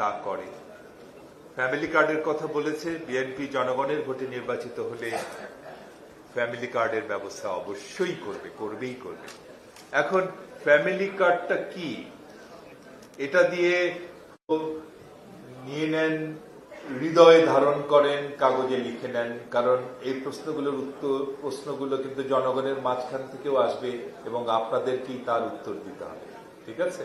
তা করে। ফ্যামিলি কার্ডের কথা বলেছে বিএনপি জনগণের ভোটে নির্বাচিত হলে ফ্যামিলি কার্ডের ব্যবস্থা অবশ্যই করবে, করবেই করবে। এখন ফ্যামিলি কার্ডটা কি? এটা দিয়ে নিয়ে নেন, হৃদয়ে ধারণ করেন, কাগজে লিখে নেন, কারণ এই প্রশ্নগুলোর উত্তর, প্রশ্নগুলো কিন্তু জনগণের মাঝখান থেকেও আসবে এবং আপনাদেরকেই তার উত্তর দিতে হবে। ঠিক আছে?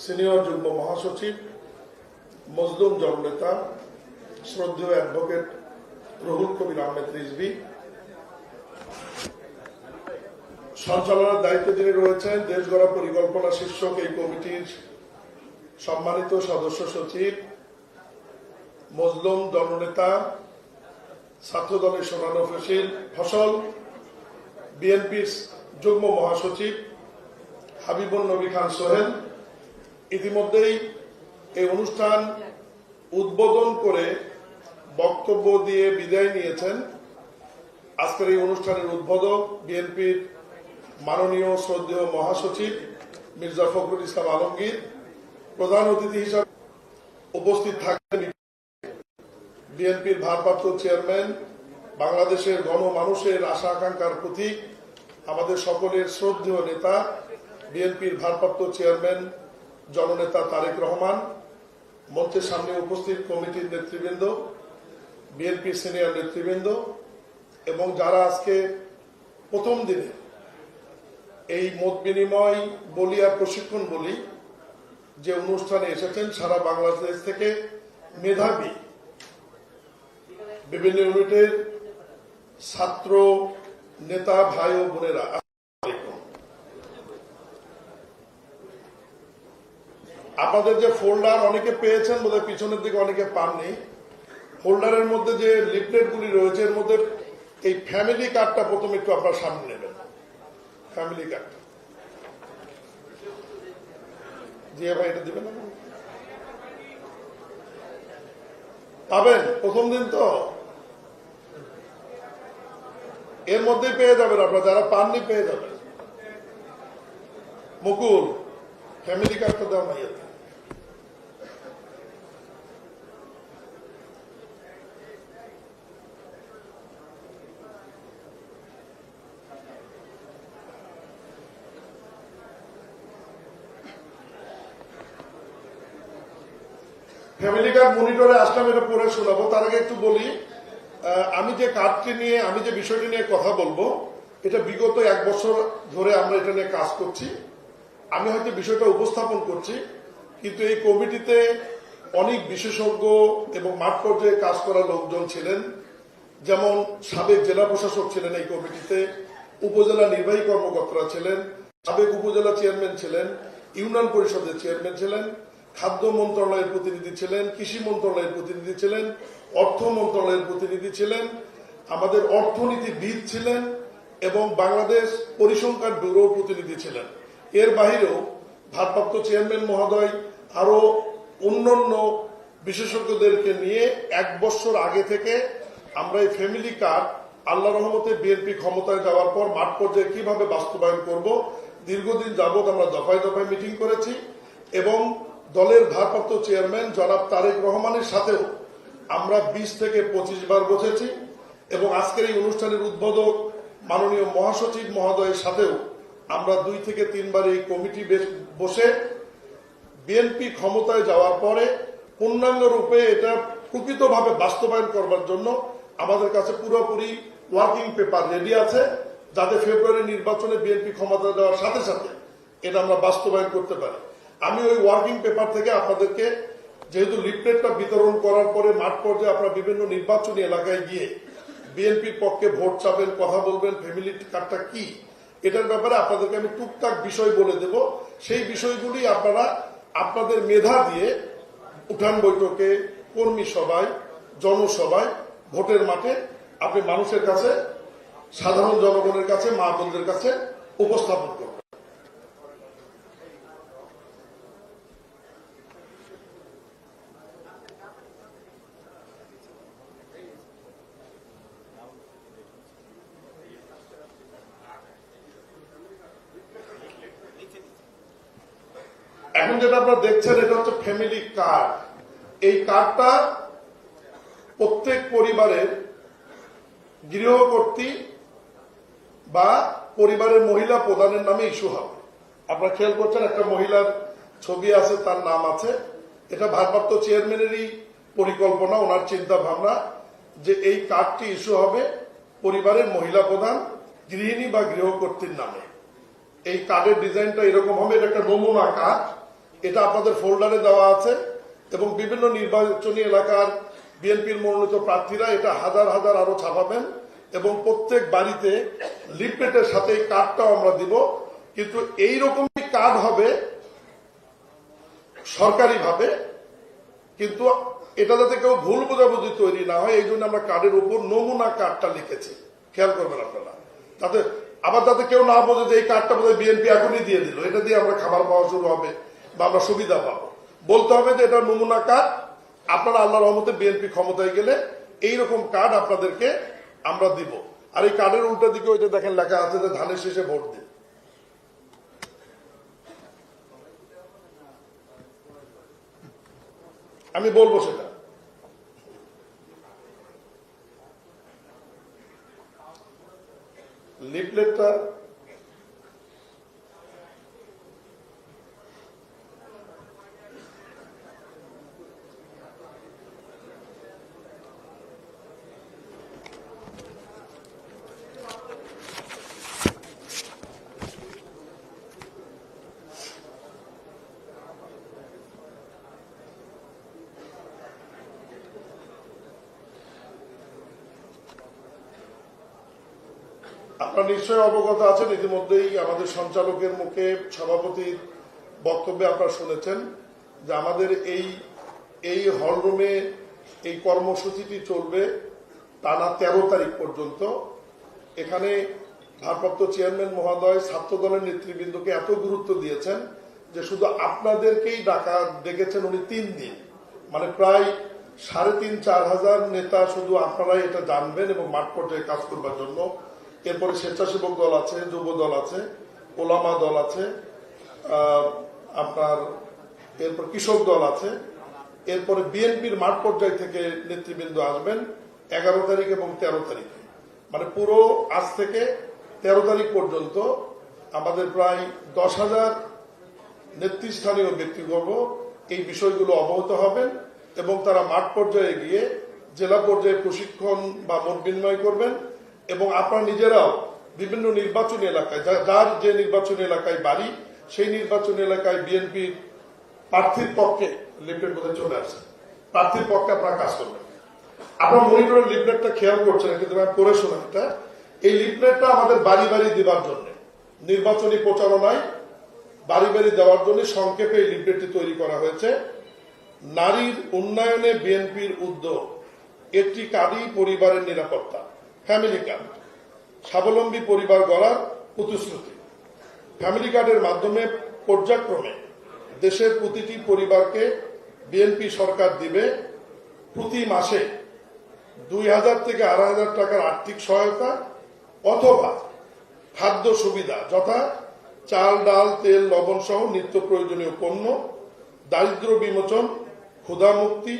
সিনিয়র যুগ্ম মহাসচিব, মজলুম জননেতা, শ্রদ্ধেয় অ্যাডভোকেট রহুল কবির আহমেদ রিজভি। সঞ্চালনার দায়িত্বে যিনি রয়েছেন দেশ গড়া পরিকল্পনা শীর্ষক এই কমিটির সম্মানিত সদস্য সচিব, মজলুম জননেতা ছাত্র দলের সোনানো ফসিল ফসল, বিএনপির যুগ্ম মহাসচিব হাবিবুল নবী খান সোহেল ইতিমধ্যেই এই অনুষ্ঠান উদ্বোধন করে বক্তব্য দিয়ে বিদায় নিয়েছেন। আজকের এই অনুষ্ঠানের উদ্বোধক বিএনপির মাননীয় শ্রদ্ধেয় মহাসচিব মির্জা ফখরুল ইসলাম আলমগীর। প্রধান অতিথি হিসাবে উপস্থিত থাকবেন বিএনপির ভারপ্রাপ্ত চেয়ারম্যান, বাংলাদেশের গণমানুষের আশা আকাঙ্ক্ষার প্রতীক, আমাদের সকলের শ্রদ্ধেয় নেতা, বিএনপির ভারপ্রাপ্ত চেয়ারম্যান জননেতা তারেক রহমান মঞ্চের সামনে উপস্থিত কমিটির নেতৃবৃন্দ বিএনপির সিনিয়র নেতৃবৃন্দ এবং যারা আজকে প্রথম দিনে এই মত বিনিময় বলি আর প্রশিক্ষণ বলি যে অনুষ্ঠানে এসেছেন সারা বাংলাদেশ থেকে মেধাবী বিভিন্ন ইউনিটের ছাত্র নেতা ভাই ও বোনেরা আসসালামু আলাইকুম। আপনাদের যে ফোল্ডার অনেকে পেয়েছেন বোধহয় পিছনের দিকে অনেকে পাননি। ফোল্ডারের মধ্যে যে লিফলেটগুলি রয়েছে, এর মধ্যে এই ফ্যামিলি কার্ডটা প্রথমে একটু আপনার সামনে নেবেন। Family card. জি ভাই, এটা দিবেন পাবেন, প্রথম দিন তো। এর মধ্যেই পেয়ে যাবেন আপনারা, যারা পাননি পেয়ে যাবেন। মুকুল, ফ্যামিলি কার্ডটা দেওয়া নাই এতে। ফ্যামিলি কার্ড মনিটরে আসলাম, এটা পড়ে শোনাবো। তার আগে একটু বলি আমি যে কার্ডটি নিয়ে, আমি যে বিষয়টি নিয়ে কথা বলব, এটা বিগত এক বছর ধরে আমরা এটা নিয়ে কাজ করছি। আমি হয়তো বিষয়টা উপস্থাপন করছি, কিন্তু এই কমিটিতে অনেক বিশেষজ্ঞ এবং মাঠ পর্যায়ে কাজ করা লোকজন ছিলেন। যেমন সাবেক জেলা প্রশাসক ছিলেন এই কমিটিতে, উপজেলা নির্বাহী কর্মকর্তারা ছিলেন, সাবেক উপজেলা চেয়ারম্যান ছিলেন, ইউনিয়ন পরিষদের চেয়ারম্যান ছিলেন খাদ্য মন্ত্রণালয়ের প্রতিনিধি ছিলেন, কৃষি মন্ত্রণালয়ের প্রতিনিধি ছিলেন, অর্থ মন্ত্রণালয়ের প্রতিনিধি ছিলেন, আমাদের অর্থনীতিবিদ ছিলেন এবং বাংলাদেশ পরিসংখ্যান ব্যুরোর প্রতিনিধি ছিলেন। এর বাহিরেও ভারপ্রাপ্ত চেয়ারম্যান মহোদয় আরও অন্যান্য বিশেষজ্ঞদেরকে নিয়ে এক বছর আগে থেকে আমরা এই ফ্যামিলি কার্ড আল্লাহ রহমতে বিএনপি ক্ষমতায় যাওয়ার পর মাঠ পর্যায়ে কীভাবে বাস্তবায়ন করব, দীর্ঘদিন যাবৎ আমরা দফায় দফায় মিটিং করেছি এবং দলের ভারপ্রাপ্ত চেয়ারম্যান জনাব তারেক রহমানের সাথেও আমরা বিশ থেকে পঁচিশ বার বসেছি এবং আজকের এই অনুষ্ঠানের উদ্বোধক মাননীয় মহাসচিব মহোদয়ের সাথেও আমরা দুই থেকে তিনবার এই কমিটি বসে বিএনপি ক্ষমতায় যাওয়ার পরে পূর্ণাঙ্গ রূপে এটা প্রকৃতভাবে বাস্তবায়ন করবার জন্য আমাদের কাছে পুরোপুরি ওয়ার্কিং পেপার রেডি আছে, যাতে ফেব্রুয়ারি নির্বাচনে বিএনপি ক্ষমতা দেওয়ার সাথে সাথে এটা আমরা বাস্তবায়ন করতে পারি। আমি ওই ওয়ার্কিং পেপার থেকে আপনাদেরকে যেহেতু লিফলেটটা বিতরণ করার পরে মাঠ পর্যায়ে আপনারা বিভিন্ন নির্বাচনী এলাকায় গিয়ে বিএনপির পক্ষে ভোট চাবেন কথা বলবেন ফ্যামিলি কার্ডটা কি? এটার ব্যাপারে আপনাদেরকে আমি টুকটাক বিষয় বলে দেব। সেই বিষয়গুলি আপনারা আপনাদের মেধা দিয়ে উঠান বৈঠকে, কর্মী সভায়, জনসভায়, ভোটের মাঠে আপনি মানুষের কাছে, সাধারণ জনগণের কাছে, মা বোনদের কাছে উপস্থাপন করবেন এখন যেটা আপনারা দেখছেন, এটা হচ্ছে ফ্যামিলি কার্ড এই কার্ডটা প্রত্যেক পরিবারের গৃহকর্তী বা পরিবারের মহিলা প্রধানের নামে ইস্যু হবে। আপনারা খেয়াল করছেন, একটা মহিলার ছবি আছে, তার নাম আছে। এটা ভারপ্রাপ্ত চেয়ারম্যানেরই পরিকল্পনা, ওনার চিন্তা ভাবনা যে এই কার্ডটি ইস্যু হবে পরিবারের মহিলা প্রধান, গৃহিণী বা গৃহকর্তীর নামে। এই কার্ডের ডিজাইনটা এরকম হবে, এটা একটা নমুনা কার্ড এটা আপনাদের ফোল্ডারে দেওয়া আছে এবং বিভিন্ন নির্বাচনী এলাকার বিএনপির মনোনীত প্রার্থীরা এটা হাজার হাজার আরও ছাপাবেন এবং প্রত্যেক বাড়িতে লিফলেটের সাথে এই কার্ডটাও আমরা দিব। কিন্তু এই রকমই কার্ড হবে সরকারিভাবে, কিন্তু এটা যাতে কেউ ভুল বোঝাবুঝি তৈরি না হয়, এই জন্য আমরা কার্ডের উপর নমুনা কার্ডটা লিখেছি। খেয়াল করবেন আপনারা। তাতে আবার যাতে কেউ না বোঝে যে এই কার্ডটা বোধহয় বিএনপি এখনই দিয়ে দিল, এটা দিয়ে আমরা খাবার পাওয়া শুরু হবে। বা আমরা সুবিধা পাবো। বলতে হবে যে এটা নমুনা কার্ড। আপনারা আল্লাহ রহমতে বিএনপি ক্ষমতায় গেলে এইরকম কার্ড আপনাদেরকে আমরা দিব। আর এই কার্ডের উল্টা দিকে ওইটা দেখেন লেখা আছে যে ধানের শেষে ভোট দিন। আমি বলব সেটা। লিফলেটটা নিশ্চয়ই অবগত আছেন, ইতিমধ্যেই আমাদের সঞ্চালকের মুখে সভাপতির বক্তব্যে আপনারা শুনেছেন যে আমাদের এই এই হলরুমে এই কর্মসূচিটি চলবে টানা তেরো তারিখ পর্যন্ত। এখানে ভারপ্রাপ্ত চেয়ারম্যান মহোদয় ছাত্র দলের নেতৃবৃন্দকে এত গুরুত্ব দিয়েছেন যে শুধু আপনাদেরকেই ডাকা ডেকেছেন উনি তিন দিন। মানে প্রায় সাড়ে তিন, চার হাজার নেতা শুধু আপনারাই এটা জানবেন এবং মাঠ পর্যায়ে কাজ করবার জন্য এরপরে স্বেচ্ছাসেবক দল আছে, যুব দল আছে, ওলামা দল আছে আপনার এরপর কৃষক দল আছে। এরপরে বিএনপির মাঠ পর্যায় থেকে নেতৃবৃন্দ আসবেন এগারো তারিখ এবং তেরো তারিখে। মানে পুরো আজ থেকে তেরো তারিখ পর্যন্ত আমাদের প্রায় দশ হাজার নেতৃস্থানীয় ব্যক্তিবর্গ এই বিষয়গুলো অবগত হবেন এবং তারা মাঠ পর্যায়ে গিয়ে জেলা পর্যায়ে প্রশিক্ষণ বা মত বিনিময় করবেন। এবং আপনারা নিজেরাও বিভিন্ন নির্বাচনী এলাকায় যার যে নির্বাচনী এলাকায় বাড়ি, সেই নির্বাচনী এলাকায় বিএনপির প্রার্থীর পক্ষে লিফলেট বোধহয় চলে আসছে। প্রার্থীর পক্ষে আপনারা কাজ করবেন। আপনার মনিটরের লিফলেটটা খেয়াল করছেন কিন্তু আমি পড়ে শোনা এটা এই লিফলেটটা আমাদের বাড়ি বাড়ি দেবার জন্য। নির্বাচনী প্রচারণায় বাড়ি বাড়ি দেওয়ার জন্য সংক্ষেপে এই লিফলেটটি তৈরি করা হয়েছে। নারীর উন্নয়নে বিএনপির উদ্যোগ একটি কার্ডই পরিবারের নিরাপত্তা। ফ্যামিলি কার্ড স্বাবলম্বী পরিবার গড়ার প্রতিশ্রুতি। ফ্যামিলি কার্ডের মাধ্যমে পর্যায়ক্রমে দেশের প্রতিটি পরিবারকে বিএনপি সরকার দিবে প্রতি মাসে দুই হাজার থেকে আড়াই হাজার টাকার আর্থিক সহায়তা অথবা খাদ্য সুবিধা যথা চাল, ডাল, তেল, লবণ সহ নিত্য প্রয়োজনীয় পণ্য দারিদ্র বিমোচন, ক্ষুধামুক্তি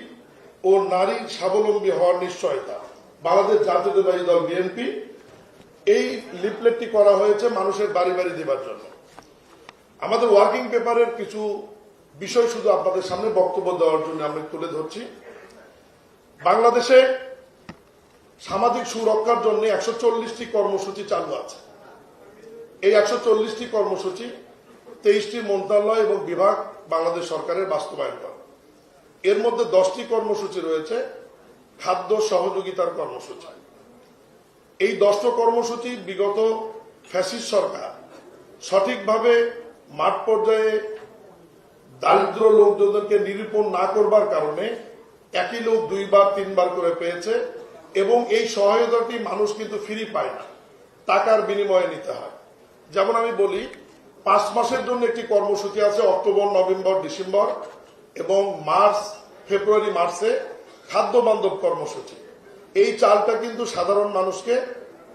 ও নারী স্বাবলম্বী হওয়ার নিশ্চয়তা। বাংলাদেশ জাতীয়তাবাদী দল বিএনপি এই লিফলেটটি করা হয়েছে মানুষের বাড়ি বাড়ি দেবার জন্য। আমাদের ওয়ার্কিং পেপারের কিছু বিষয় শুধু আপনাদের সামনে বক্তব্য দেওয়ার জন্য আমরা তুলে ধরছি। বাংলাদেশে সামাজিক সুরক্ষার জন্য একশো চল্লিশটি কর্মসূচি চালু আছে। এই একশো চল্লিশটি কর্মসূচি তেইশটি মন্ত্রণালয় এবং বিভাগ বাংলাদেশ সরকারের বাস্তবায়ন করে। এর মধ্যে দশটি কর্মসূচি রয়েছে। খাদ্য সহযোগিতার কর্মসূচি। এই দশটা কর্মসূচি বিগত ফ্যাসিস্ট সরকার সঠিকভাবে মাঠ পর্যায়ে দারিদ্র লোকজনকে নিরূপণ না করবার কারণে একই লোক দুইবার, তিনবার করে পেয়েছে এবং এই সহায়তাটি মানুষ কিন্তু ফ্রি পায় না। টাকার বিনিময়ে নিতে হয়। যেমন আমি বলি, পাঁচ মাসের জন্য একটি কর্মসূচি আছে অক্টোবর, নভেম্বর, ডিসেম্বর এবং মার্চ, ফেব্রুয়ারি, মার্চে। খাদ্য বান্ধব কর্মসূচি। এই চালটা কিন্তু সাধারণ মানুষকে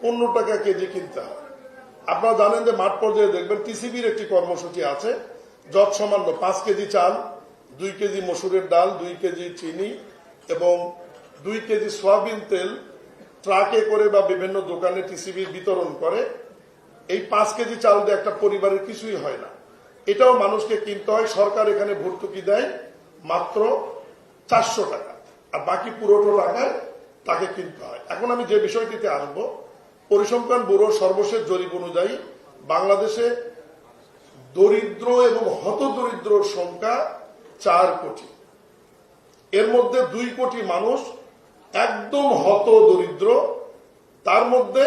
পনেরো টাকা কেজি কিনতে হয়। আপনারা জানেন যে মাঠ পর্যায়ে দেখবেন টিসিবির একটি কর্মসূচি আছে, যত সামান্য পাঁচ কেজি চাল, দুই কেজি মসুরের ডাল, দুই কেজি চিনি এবং দুই কেজি সয়াবিন তেল ট্রাকে করে বা বিভিন্ন দোকানে টিসিবি বিতরণ করে। এই পাঁচ কেজি চাল দিয়ে একটা পরিবারের কিছুই হয় না। এটাও মানুষকে কিনতে হয়। সরকার এখানে ভর্তুকি দেয় মাত্র চারশো টাকা। আর বাকি পুরোটো টাকায় তাকে কিনতে হয়। এখন আমি যে বিষয়টিতে আসব, পরিসংখ্যান ব্যুরোর সর্বশেষ জরিপ অনুযায়ী বাংলাদেশে দরিদ্র এবং হতদরিদ্রর সংখ্যা চার কোটি। এর মধ্যে দুই কোটি মানুষ একদম হত দরিদ্র তার মধ্যে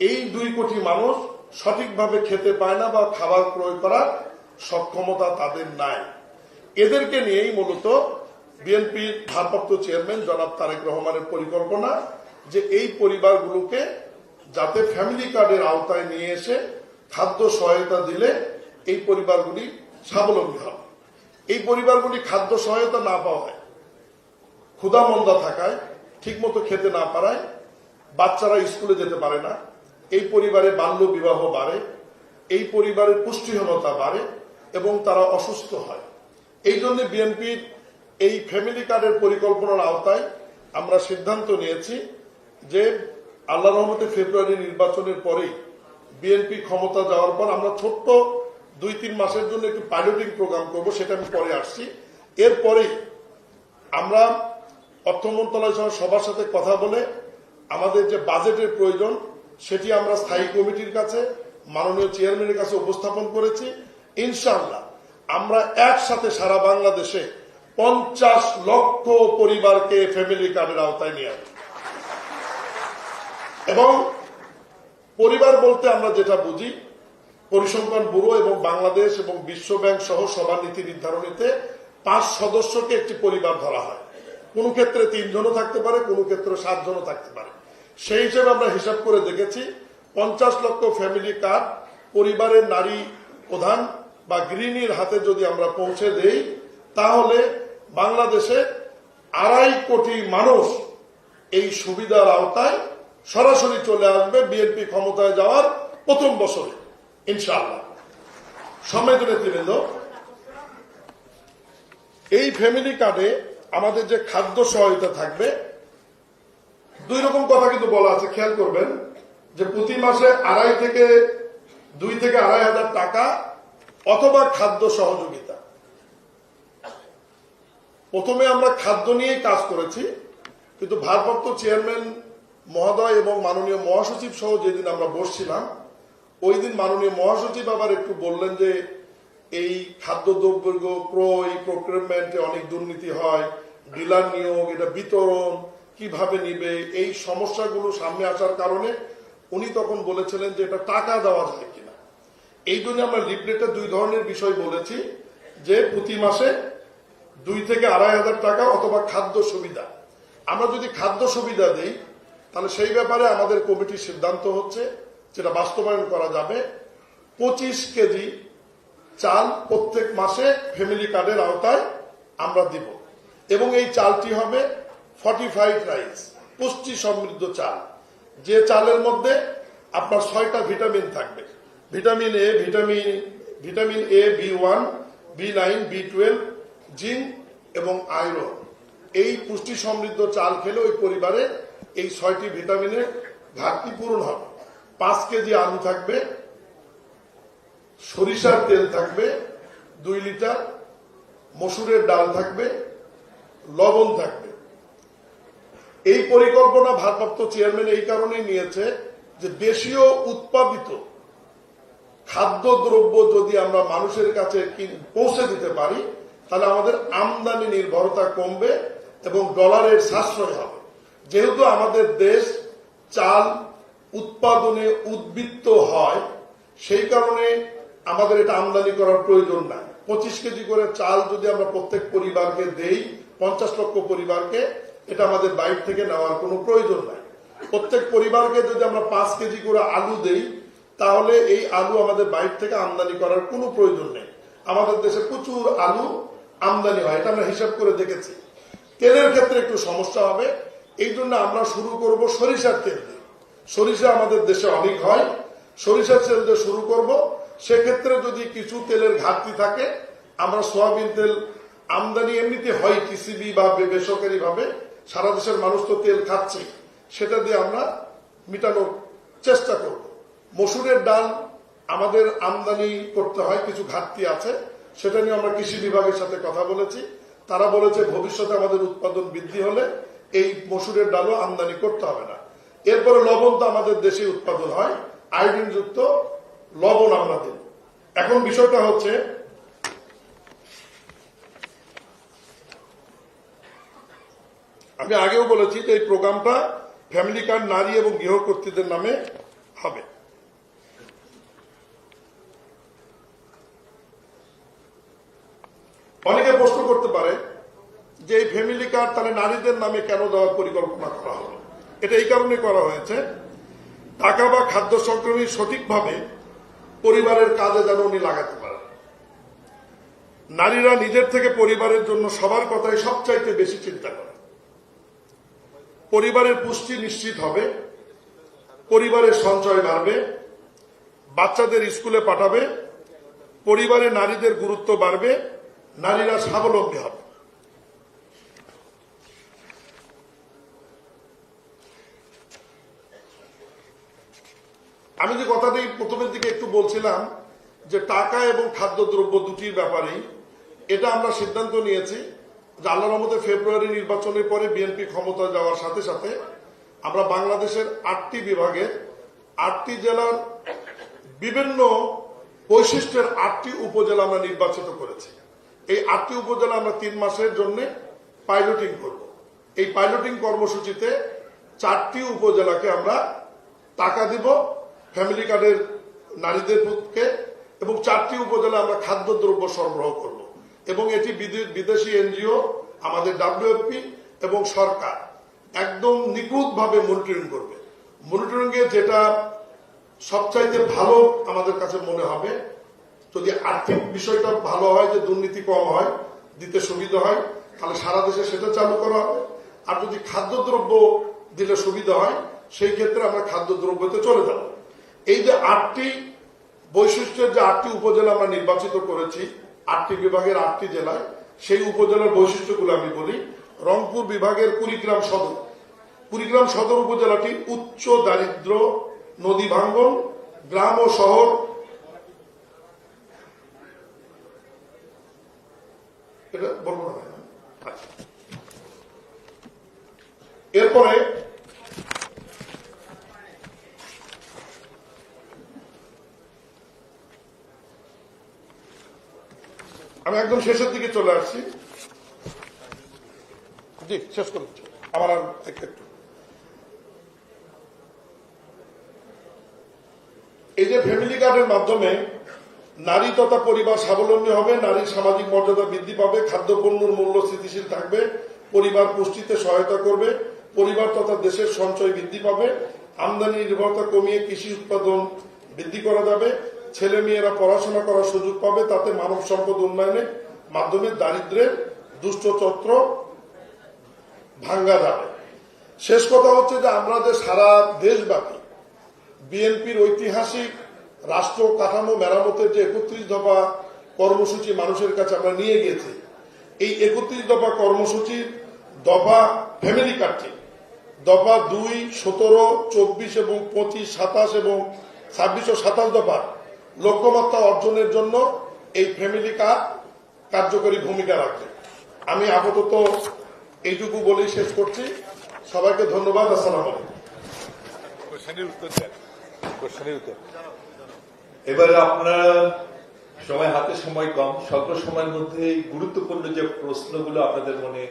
এই দুই কোটি মানুষ সঠিকভাবে খেতে পায় না বা খাবার ক্রয় করার সক্ষমতা তাদের নাই। এদেরকে নিয়েই মূলত বিএনপির ভারপ্রাপ্ত চেয়ারম্যান জনাব তারেক রহমানের পরিকল্পনা যে এই পরিবারগুলোকে যাতে ফ্যামিলি কার্ডের আওতায় নিয়ে এসে খাদ্য সহায়তা দিলে এই পরিবারগুলি স্বাবলম্বী হবে। এই পরিবারগুলি খাদ্য সহায়তা না পাওয়ায় ক্ষুধামন্দা থাকায়, ঠিকমতো খেতে না পারায়, বাচ্চারা স্কুলে যেতে পারে না, এই পরিবারে বাল্য বিবাহ বাড়ে, এই পরিবারের পুষ্টিহীনতা বাড়ে এবং তারা অসুস্থ হয়। এই জন্য বিএনপির এই ফ্যামিলি কার্ডের পরিকল্পনার আওতায় আমরা সিদ্ধান্ত নিয়েছি যে আল্লাহ রহমতে ফেব্রুয়ারি নির্বাচনের পরেই বিএনপি ক্ষমতা যাওয়ার পর আমরা ছোট্ট দুই, তিন মাসের জন্য একটু পাইলটিং প্রোগ্রাম করব, সেটা আমি পরে আসছি। এরপরেই আমরা অর্থ মন্ত্রণালয় সহ সবার সাথে কথা বলে আমাদের যে বাজেটের প্রয়োজন, সেটি আমরা স্থায়ী কমিটির কাছে, মাননীয় চেয়ারম্যানের কাছে উপস্থাপন করেছি। ইনশাআল্লাহ আমরা একসাথে সারা বাংলাদেশে পঞ্চাশ লক্ষ পরিবারকে ফ্যামিলি কার্ডের আওতায় নিয়ে আসব এবং পরিবার বলতে আমরা যেটা বুঝি, পরিসংখ্যান ব্যুরো এবং বাংলাদেশ এবং বিশ্ব ব্যাংক সহ সবার নীতি নির্ধারণীতে পাঁচ সদস্যকে একটি পরিবার ধরা হয়। কোন ক্ষেত্রে তিনজনও থাকতে পারে, কোন ক্ষেত্রে সাতজনও থাকতে পারে। সেই হিসেবে আমরা হিসাব করে দেখেছি, পঞ্চাশ লক্ষ ফ্যামিলি কার্ড পরিবারের নারী প্রধান বা গৃহিণীর হাতে যদি আমরা পৌঁছে দেই তাহলে বাংলাদেশে আড়াই কোটি মানুষ এই সুবিধার আওতায় সরাসরি চলে আসবে বিএনপি ক্ষমতায় যাওয়ার প্রথম বছরে, ইনশাআল্লাহ। সম্মানিত নেতৃবৃন্দ এই ফ্যামিলি কার্ডে আমাদের যে খাদ্য সহায়তা থাকবে, দুই রকম কথা কিন্তু বলা আছে, খেয়াল করবেন, যে প্রতি মাসে আড়াই থেকে দুই থেকে আড়াই হাজার টাকা অথবা খাদ্য সহযোগিতা। প্রথমে আমরা খাদ্য নিয়েই কাজ করেছি, কিন্তু ভারপ্রাপ্ত চেয়ারম্যান মহোদয় এবং মাননীয় মহাসচিব সহ যেদিন আমরা বসছিলাম, ওই দিন মাননীয় মহাসচিব আবার একটু বললেন যে এই খাদ্যদ্রব্য ক্রয় প্রক্রিয়মেন্টে অনেক দুর্নীতি হয়, ডিলার নিয়োগ, এটা বিতরণ, কীভাবে নিবে, এই সমস্যাগুলো সামনে আসার কারণে উনি তখন বলেছিলেন যে এটা টাকা দেওয়া যায় কিনা। এই জন্য আমরা লিফলেটে দুই ধরনের বিষয় বলেছি, যে প্রতি মাসে দুই থেকে আড়াই হাজার টাকা অথবা খাদ্য সুবিধা। আমরা যদি খাদ্য সুবিধা দিই, তাহলে সেই ব্যাপারে আমাদের কমিটির সিদ্ধান্ত হচ্ছে যেটা বাস্তবায়ন করা যাবে। পঁচিশ কেজি চাল প্রত্যেক মাসে ফ্যামিলি কার্ডের আওতায় আমরা দিব। এবং এই চালটি হবে ফর্টিফাইড রাইস পুষ্টি সমৃদ্ধ চাল। যে চালের মধ্যে আপনার ছয়টা ভিটামিন থাকবে। Vitamin A vitamin vitamin A B one B nine B twelve zinc এবং আয়রন। এই পুষ্টি সমৃদ্ধ চাল খেলে ওই পরিবারে এই ছয়টি ভিটামিনের ঘাটতি পূরণ হবে। পাঁচ কেজি আলু থাকবে, সরিষার তেল থাকবে, দুই লিটার মসুরের ডাল থাকবে, লবণ থাকবে। এই পরিকল্পনা ভারপ্রাপ্ত চেয়ারম্যান এই কারণেই নিয়েছে যে দেশীয় উৎপাদিত খাদ্যদ্রব্য যদি আমরা মানুষের কাছে পৌঁছে দিতে পারি তাহলে আমাদের আমদানি নির্ভরতা কমবে এবং ডলারের সাশ্রয় হবে। যেহেতু আমাদের দেশ চাল উৎপাদনে উদ্বৃত্ত হয়, সেই কারণে আমাদের এটা আমদানি করার প্রয়োজন নাই। পঁচিশ কেজি করে চাল যদি আমরা প্রত্যেক পরিবারকে দেই, পঞ্চাশ লক্ষ পরিবারকে, এটা আমাদের বাইর থেকে নেওয়ার কোনো প্রয়োজন নাই। প্রত্যেক পরিবারকে যদি আমরা পাঁচ কেজি করে আলু দেই, তাহলে এই আলু আমাদের বাইর থেকে আমদানি করার কোনো প্রয়োজন নেই। আমাদের দেশে প্রচুর আলু আমদানি হয়, এটা আমরা হিসাব করে দেখেছি। তেলের ক্ষেত্রে একটু সমস্যা হবে, এই জন্য আমরা শুরু করব সরিষার তেল দিয়ে। সরিষা আমাদের দেশে অনেক হয়, সরিষার তেল দিয়ে শুরু করব। সেক্ষেত্রে যদি কিছু তেলের ঘাটতি থাকে, আমরা সোয়াবিন তেল, আমদানি এমনিতে হয় টিসিবি বা বে- বেসরকারি ভাবে, সারা দেশের মানুষ তো তেল খাচ্ছে, সেটা দিয়ে আমরা মিটানোর চেষ্টা করব। মসুরের ডাল আমাদের আমদানি করতে হয়, কিছু ঘাটতি আছে সেটা নিয়ে আমরা কৃষি বিভাগের সাথে কথা বলেছি। তারা বলেছে ভবিষ্যতে আমাদের উৎপাদন বৃদ্ধি হলে এই মসুরের ডালও আমদানি করতে হবে না। এরপরে লবণ তো আমাদের দেশে উৎপাদন হয়। আয়োডিন যুক্ত লবণ আমরা দিই এখন বিষয়টা হচ্ছে, আমি আগেও বলেছি যে এই প্রোগ্রামটা ফ্যামিলি কার্ড নারী এবং গৃহকর্ত্রীদের নামে হবে। অনেকে প্রশ্ন করতে পারে যে এই ফ্যামিলি কার্ড তাহলে নারীদের নামে কেন দেওয়ার পরিকল্পনা করা হলো? এটা এই কারণে করা হয়েছে। টাকা বা খাদ্য সংক্রমণ সঠিকভাবে পরিবারের কাজে যেন উনি লাগাতে পারেন। নারীরা নিজের থেকে পরিবারের জন্য সবার কথাই সবচাইতে বেশি চিন্তা করে। পরিবারের পুষ্টি নিশ্চিত হবে, পরিবারের সঞ্চয় বাড়বে, বাচ্চাদের স্কুলে পাঠাবে, পরিবারে নারীদের গুরুত্ব বাড়বে নারীরা স্বাবলম্বী হবে। আমি যে কথাটি প্রথমের দিকে একটু বলছিলাম, যে টাকা এবং খাদ্যদ্রব্য দুটির ব্যাপারেই, এটা আমরা সিদ্ধান্ত নিয়েছি যে আল্লাহ রহমতে ফেব্রুয়ারি নির্বাচনের পরে বিএনপি ক্ষমতা যাওয়ার সাথে সাথে আমরা বাংলাদেশের আটটি বিভাগের, আটটি জেলার বিভিন্ন বৈশিষ্ট্যের আটটি উপজেলা আমরা নির্বাচিত করেছি। এই আটটি উপজেলা আমরা তিন মাসের জন্য পাইলটিং করব। এই পাইলটিং কর্মসূচিতে চারটি উপজেলাকে আমরা টাকা দিব ফ্যামিলি কার্ডের নারীদের পক্ষে এবং চারটি উপজেলা আমরা খাদ্যদ্রব্য সরবরাহ করব। এবং এটি বিদে- বিদেশি এনজিও, আমাদের ডাব্লিউএফপি এবং সরকার একদম নিখুঁতভাবে মনিটরিং করবে। মনিটরিং এ যেটা সবচাইতে ভালো আমাদের কাছে মনে হবে যদি আর্থিক বিষয়টা ভালো হয়, যে দুর্নীতি কম হয়, দিতে সুবিধা হয়, তাহলে সারা দেশে সেটা চালু করা হবে। আর যদি খাদ্যদ্রব্য দিলে সুবিধা হয়, সেই ক্ষেত্রে আমরা খাদ্যদ্রব্যতে চলে যাব। এই যে আটটি বৈশিষ্ট্যের যে আটটি উপজেলা আমরা নির্বাচিত করেছি, আটটি বিভাগের আটটি জেলায়, সেই উপজেলার বৈশিষ্ট্যগুলো আমি বলি। রংপুর বিভাগের কুড়িগ্রাম সদর। কুড়িগ্রাম সদর উপজেলাটি উচ্চ দারিদ্র নদী ভাঙ্গন, গ্রাম ও শহর এটা আচ্ছা। এরপরে আমি একদম শেষের দিকে চলে আসছি। জি, শেষ করছি আমার আর একটু। এই যে ফ্যামিলি কার্ডের মাধ্যমে নারী তথা পরিবার স্বাবলম্বী হবে, নারীর সামাজিক মর্যাদা বৃদ্ধি পাবে, খাদ্যপণ্যের মূল্য স্থিতিশীল থাকবে, পরিবার পুষ্টিতে সহায়তা করবে, পরিবার তথা দেশের সঞ্চয় বৃদ্ধি পাবে, আমদানি নির্ভরতা কমিয়ে কৃষি উৎপাদন বৃদ্ধি করা যাবে, ছেলে মেয়েরা পড়াশোনা করার সুযোগ পাবে, তাতে মানব সম্পদ উন্নয়নের মাধ্যমে দারিদ্রের দুষ্টচক্র ভাঙ্গা যাবে। শেষ কথা হচ্ছে যে আমরা যে সারা দেশব্যাপী বিএনপির ঐতিহাসিক রাষ্ট্র কাঠামো মেরামতের যে একত্রিশ দফা কর্মসূচি মানুষের কাছে আমরা নিয়ে গেছি এই একত্রিশ দফা কর্মসূচির দফা ফ্যামিলি কার্ডটি দফা দুই, সতেরো, চব্বিশ এবং পঁচিশ, সাতাশ এবং ছাব্বিশ ও সাতাশ দফা লক্ষ্যমাত্রা অর্জনের জন্য এই ফ্যামিলি কার্ড কার্যকরী ভূমিকা রাখবে আমি আপাতত এইটুকু বলেই শেষ করছি। সবাইকে ধন্যবাদ। আসসালাম আলাইকুম। উত্তর দেন। উত্তর। এবারে আপনারা সময় হাতে সময় কম স্বল্প সময়ের মধ্যে গুরুত্বপূর্ণ যে প্রশ্নগুলো আপনাদের মনে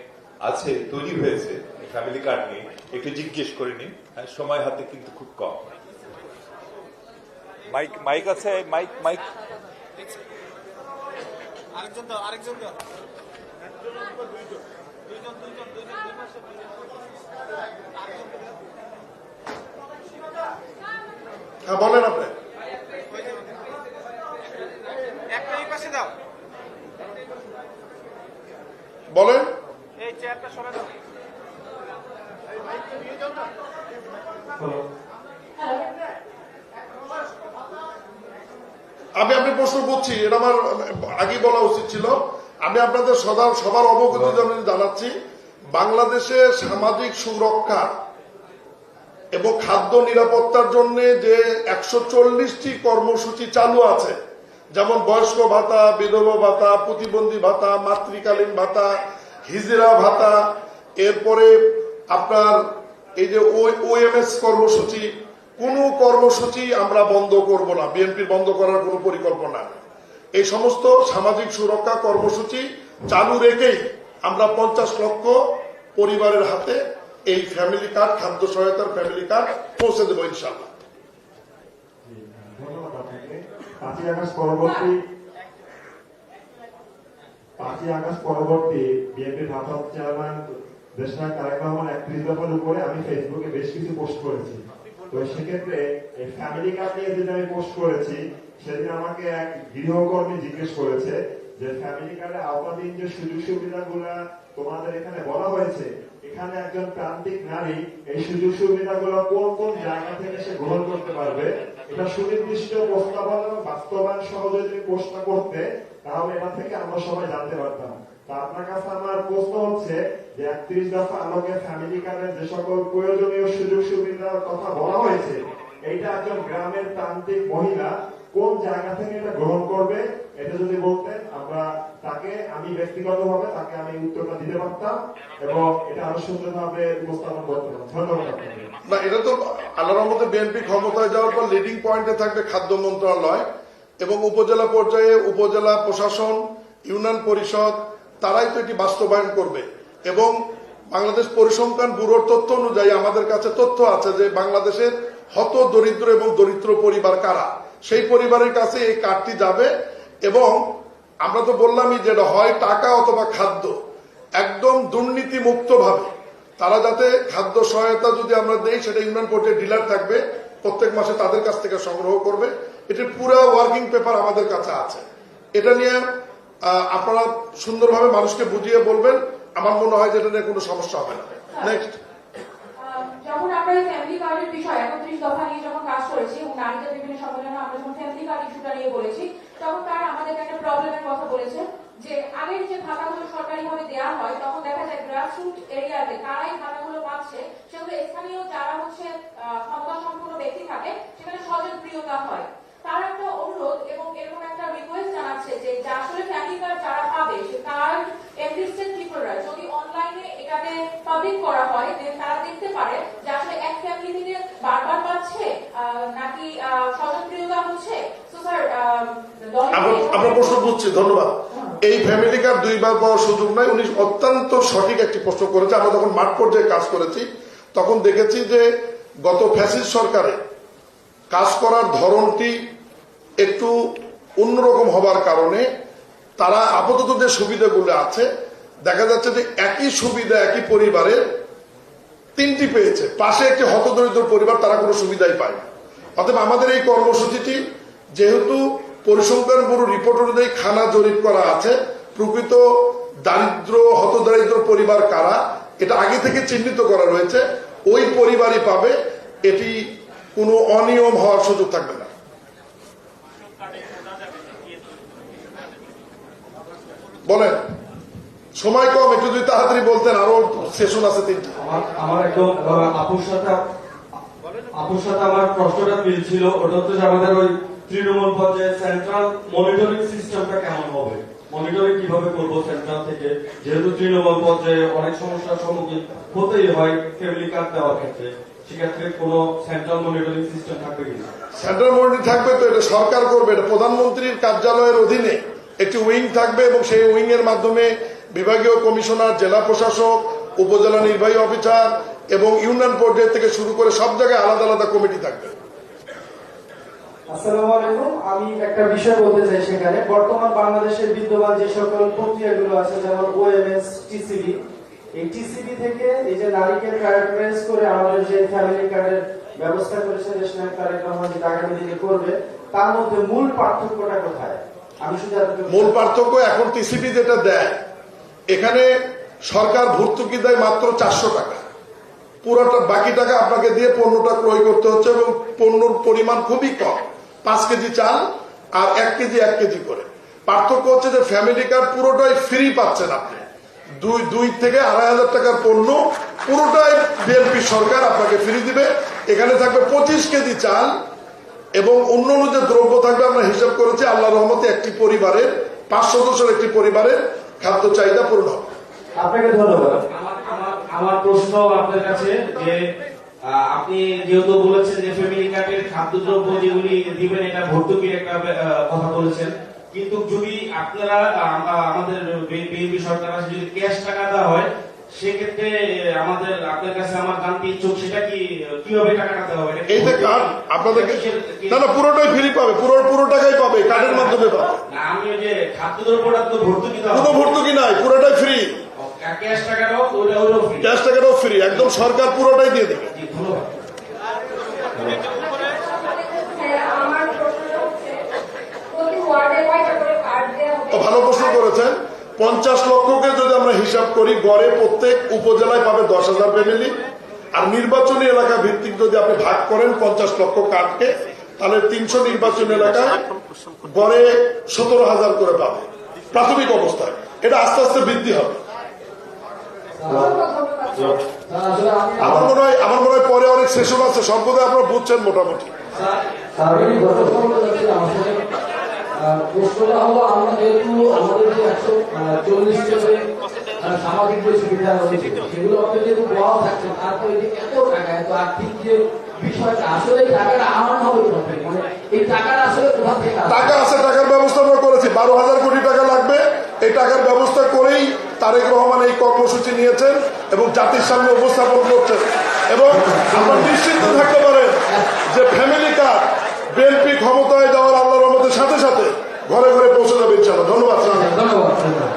আছে তৈরি হয়েছে ফ্যামিলি কার্ড নিয়ে একটু জিজ্ঞেস করে নিন। আর সময় হাতে কিন্তু খুব কম। মাইক মাইক আছে? Mic mic. আরেকজন দাও আরেকজন দাও। দুইজন দুইজন দুইজন দুই হ্যাঁ বলেন আপনি একটা এই পাশে দাও বলেন। এই চেয়ারটা সরে দাও আমি আপনি প্রশ্ন করছি এটা আমার আগে বলা উচিত ছিল। আমি আপনাদের সদা সবার অবগতি জন্য জানাচ্ছি বাংলাদেশে সামাজিক সুরক্ষা এবং খাদ্য নিরাপত্তার জন্য যে একশো চল্লিশটি কর্মসূচি চালু আছে যেমন বয়স্ক ভাতা, বিধবা ভাতা, প্রতিবন্ধী ভাতা, মাতৃকালীন ভাতা, হিজরা ভাতা, এরপরে আপনার এই যে ওএমএস কর্মসূচি, কোনো কর্মসূচি আমরা বন্ধ করব না, বিএনপির বন্ধ করার কোনো পরিকল্পনা এই সমস্ত সামাজিক সুরক্ষা কর্মসূচি চালু রেখেই আমরা পঞ্চাশ লক্ষ পরিবারের হাতে এই ফ্যামিলি কার্ড খাদ্য সহায়তার ফ্যামিলি কার্ড পৌঁছে দেবো ইনশাল্লাহ ধন্যবাদ আপনাকে পাঁচই পরবর্তী পাঁচই পরবর্তী ভারপ্রাপ্ত চেয়ারম্যান তারেক রহমান একত্রিশ দফার উপরে আমি ফেসবুকে বেশ কিছু পোস্ট করেছি। তো সেক্ষেত্রে এই ফ্যামিলি কার্ড নিয়ে যেটা আমি পোস্ট করেছি, সেদিন আমাকে এক গৃহকর্মী জিজ্ঞেস করেছে যে ফ্যামিলি কার্ডের আওতাধীন যে সুযোগ সুবিধাগুলা তোমাদের এখানে বলা হয়েছে এখানে একজন প্রান্তিক নারী এই সুযোগ সুবিধাগুলো কোন কোন জায়গা থেকে সে গ্রহণ করতে পারবে, এটা সুনির্দিষ্ট প্রস্তাবনা বাস্তবায়ন সহ যদি প্রশ্ন করতে, তাহলে এটা থেকে আমরা সবাই জানতে পারতাম। আপনার কাছে আমার প্রশ্ন হচ্ছে যে একত্রিশ দফা আলোকে ফ্যামিলি কার্ডের যে সকল প্রয়োজনীয় সুযোগ সুবিধার কথা বলা হয়েছে, এইটা একজন গ্রামের প্রান্তিক মহিলা কোন জায়গা থেকে এটা গ্রহণ করবে, এটা যদি বলতেন, আমরা তাকে, আমি ব্যক্তিগতভাবে তাকে আমি উত্তরটা দিতে পারতাম এবং এটা আরও সুন্দরভাবে উপস্থাপন করতে ধন্যবাদ না, এটা তো আল্লাহর রহমতে বিএনপি ক্ষমতায় যাওয়ার পর লিডিং পয়েন্টে থাকবে খাদ্য মন্ত্রণালয় এবং উপজেলা পর্যায়ে উপজেলা প্রশাসন, ইউনিয়ন পরিষদ, তারাই তো এটি বাস্তবায়ন করবে। এবং বাংলাদেশ পরিসংখ্যান ব্যুরোর তথ্য অনুযায়ী আমাদের কাছে তথ্য আছে যে বাংলাদেশের হত দরিদ্র এবং দরিদ্র পরিবার কারা? সেই পরিবারের কাছে এই কার্ডটি যাবে এবং আমরা তো বললামই যেটা হয় টাকা অথবা খাদ্য, একদম দুর্নীতি মুক্ত ভাবে তারা যাতে খাদ্য সহায়তা যদি আমরা দেই, সেটা ইউনিয়ন পর্যায়ে ডিলার থাকবে, প্রত্যেক মাসে তাদের কাছ থেকে সংগ্রহ করবে। এটির পুরো ওয়ার্কিং পেপার আমাদের কাছে আছে। এটা নিয়ে আপনারা সুন্দরভাবে মানুষকে বুঝিয়ে বলবেন। আমার মনে হয় যে এটা নিয়ে কোনো সমস্যা হবে না। নেক্সট যখন আমরা এই ফ্যামিলি কার্ডের বিষয় একত্রিশ দফা নিয়ে যখন কাজ করেছি এবং নারীদের বিভিন্ন সম্মেলনে আমরা যখন ফ্যামিলি কার্ড ইস্যুটা নিয়ে বলেছি, তখন তারা আমাদেরকে একটা প্রবলেমের কথা বলেছে, যে আগের যে ভাতাগুলো সরকারিভাবে দেওয়া হয়, তখন দেখা যায় গ্রাসরুট এরিয়াতে তারাই ভাতাগুলো পাচ্ছে সেগুলো স্থানীয় যারা হচ্ছে ক্ষমতা সম্পন্ন ব্যক্তি থাকে, সেখানে স্বজনপ্রিয়তা হয়। তার একটা অনুরোধ এবং এরকম একটা রিকোয়েস্ট জানাচ্ছে যে আসলে কার্ড যারা পাবে সে কার্ড এক্সিস্টেন্ট ত্রিপুরা যদি অনলাইনে এটাকে পাবলিক করা হয় তারা দেখতে পারে যে আসলে এক ফ্যামিলি থেকে বারবার পাচ্ছে নাকি স্বজনপ্রিয়তা হচ্ছে। আমরা প্রশ্ন বুঝছি ধন্যবাদ। এই ফ্যামিলি কার্ড দুইবার পাওয়ার সুযোগ নাই উনি অত্যন্ত সঠিক একটি প্রশ্ন করেছে। আমরা যখন মাঠ পর্যায়ে কাজ করেছি তখন দেখেছি যে গত ফ্যাসিস সরকারে কাজ করার ধরনটি একটু অন্যরকম হবার কারণে তারা আপাতত যে সুবিধাগুলো আছে, দেখা যাচ্ছে যে একই সুবিধা, একই পরিবারের তিনটি পেয়েছে। পাশে একটি হতদরিদ্র পরিবার, তারা কোনো সুবিধাই পায় না। অতএব আমাদের এই কর্মসূচিটি যেহেতু পরিসংখ্যান ব্যুরো রিপোর্ট অনুযায়ী খানা জরিপ করা আছে, প্রকৃত দারিদ্র, হতদারিদ্র পরিবার কারা, এটা আগে থেকে চিহ্নিত করা রয়েছে। ওই পরিবারই পাবে, এটি কোনো অনিয়ম হওয়ার সুযোগ থাকবে না। বলেন, সময় কম, একটু যদি তাড়াতাড়ি বলতেন, আরও সেশন আছে তিনটা। আমার আপুর সাথে আমার প্রশ্নটা মিল ছিল ওটা হচ্ছে আমাদের ওই তৃণমূল পর্যায়ে সেন্ট্রাল মনিটরিং সিস্টেমটা কেমন হবে? মনিটরিং কীভাবে করব সেন্ট্রাল থেকে? যেহেতু তৃণমূল পর্যায়ে অনেক সমস্যার সম্মুখীন হতেই হয় ফ্যামিলি কার্ড দেওয়ার ক্ষেত্রে। সেক্ষেত্রে কোনো সেন্ট্রাল মনিটরিং সিস্টেম থাকবে কিনা? সেন্ট্রাল মনিটরিং থাকবে তো এটা সরকার করবে। এটা প্রধানমন্ত্রীর কার্যালয়ের অধীনে একটি উইং থাকবে এবং সেই উইং এর মাধ্যমে বিভাগীয় কমিশনার জেলা প্রশাসক উপজেলা নির্বাহী অফিসার এবং ইউনিয়ন পর্যায় থেকে শুরু করে সব জায়গায় আলাদা আলাদা কমিটি থাকবে। আসসালামু আলাইকুম। আমি একটা বিষয় বলতে চাই সেখানে। বর্তমান বাংলাদেশের বিদ্যমান যে সকল প্রক্রিয়াগুলো আছে যেমন ওএমএস টিসিবি এই টিসিবি থেকে এই যে নারীকে ক্যারেক্টারাইজ করে আমাদের যে ফ্যামিলি কার্ডের ব্যবস্থা করেছে ন্যাশনাল তারেক রহমান যেটা আগামী দিনে করবে তার মধ্যে মূল পার্থক্যটা কোথায়? আমি শুধু মূল পার্থক্য এখন টিসিপি যেটা দেয় এখানে সরকার ভর্তুকি দেয় মাত্র চারশো টাকা। পুরোটা বাকি টাকা আপনাকে দিয়ে পণ্যটা ক্রয় করতে হচ্ছে এবং পণ্যর পরিমাণ খুবই কম পাঁচ কেজি চাল আর এক কেজি এক কেজি করে। পার্থক্য হচ্ছে যে ফ্যামিলি কার্ড পুরোটাই ফ্রি পাচ্ছেন আপনি। দুই দুই থেকে আড়াই হাজার টাকার পণ্য পুরোটাই বিএনপি সরকার আপনাকে দিবে। এখানে থাকবে পঁচিশ কেজি চাল এবং অন্য অন্য যে দ্রব্য থাকবে আমরা হিসাব করেছি আল্লাহ রহমতে একটি পরিবারের, পাঁচ সদস্যের একটি পরিবারের খাদ্য চাহিদা হবে। আপনাকে ধন্যবাদ। আমার প্রশ্ন আপনার কাছে যে আপনি যেহেতু বলেছেন যে ফ্যামিলি কার্ডের খাদ্যদ্রব্য যেগুলি দিবেন, এটা ভর্তুকির একটা কথা বলেছেন। কিন্তু যদি আপনারা আমাদের বিএনপি সরকার আছে যদি ক্যাশ টাকা দেওয়া হয় সেক্ষেত্রে আমাদের আপনার কাছে আমার জানতে ইচ্ছুক সেটা কি কীভাবে টাকাটা দেওয়া হবে কার্ড আপনাদেরকে না না পুরোটাই ফ্রি পাবে। পুরো পুরো টাকাই পাবে কার্ডের মাধ্যমে পাবে। না আমি ওই যে খাদ্যদ্রব্যটা তো ভর্তুকি কোনো ভর্তুকি নাই পুরোটাই ফ্রি ক্যাশ টাকাটাও ওটা ওটাও free। ক্যাশ টাকাটাও ফ্রি একদম সরকার পুরোটাই দিয়ে দেবে। জি ধন্যবাদ। হ্যাঁ, আমার প্রশ্নটা হচ্ছে প্রতি ওয়ার্ডে কয়টা করে কার্ড দেওয়া তো হবে ভালো প্রশ্ন পঞ্চাশ লক্ষকে যদি আমরা হিসাব করি, গড়ে প্রত্যেক উপজেলায় পাবে দশ হাজার ফ্যামিলি আর নির্বাচনী এলাকা ভিত্তিক যদি আপনি ভাগ করেন পঞ্চাশ লক্ষ কার্ডকে তাহলে তিনশো নির্বাচনী এলাকায় গড়ে সতেরো হাজার করে পাবে। প্রাথমিক অবস্থায়। এটা আস্তে আস্তে বৃদ্ধি হবে। আমার মনে হয় আমার মনে হয় পরে অনেক সেশন আছে। সম্পদে আপনারা বুঝছেন মোটামুটি। হবে মানে এই আছে, টাকার ব্যবস্থা বারো হাজার কোটি টাকা লাগবে। এই টাকার ব্যবস্থা করেই তারেক রহমান এই কর্মসূচি নিয়েছেন এবং জাতির সামনে উপস্থাপন করছেন। এবং আমরা নিশ্চিন্ত থাকতে পারেন যে ফ্যামিলি কার্ড বিএনপি ক্ষমতায় যাওয়ার আল্লাহ রহমতের সাথে সাথে ঘরে ঘরে পৌঁছে যাবে ইনশাল্লাহ ধন্যবাদ ধন্যবাদ ধন্যবাদ।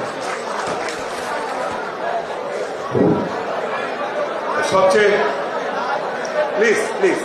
সবচেয়ে প্লিজ প্লিজ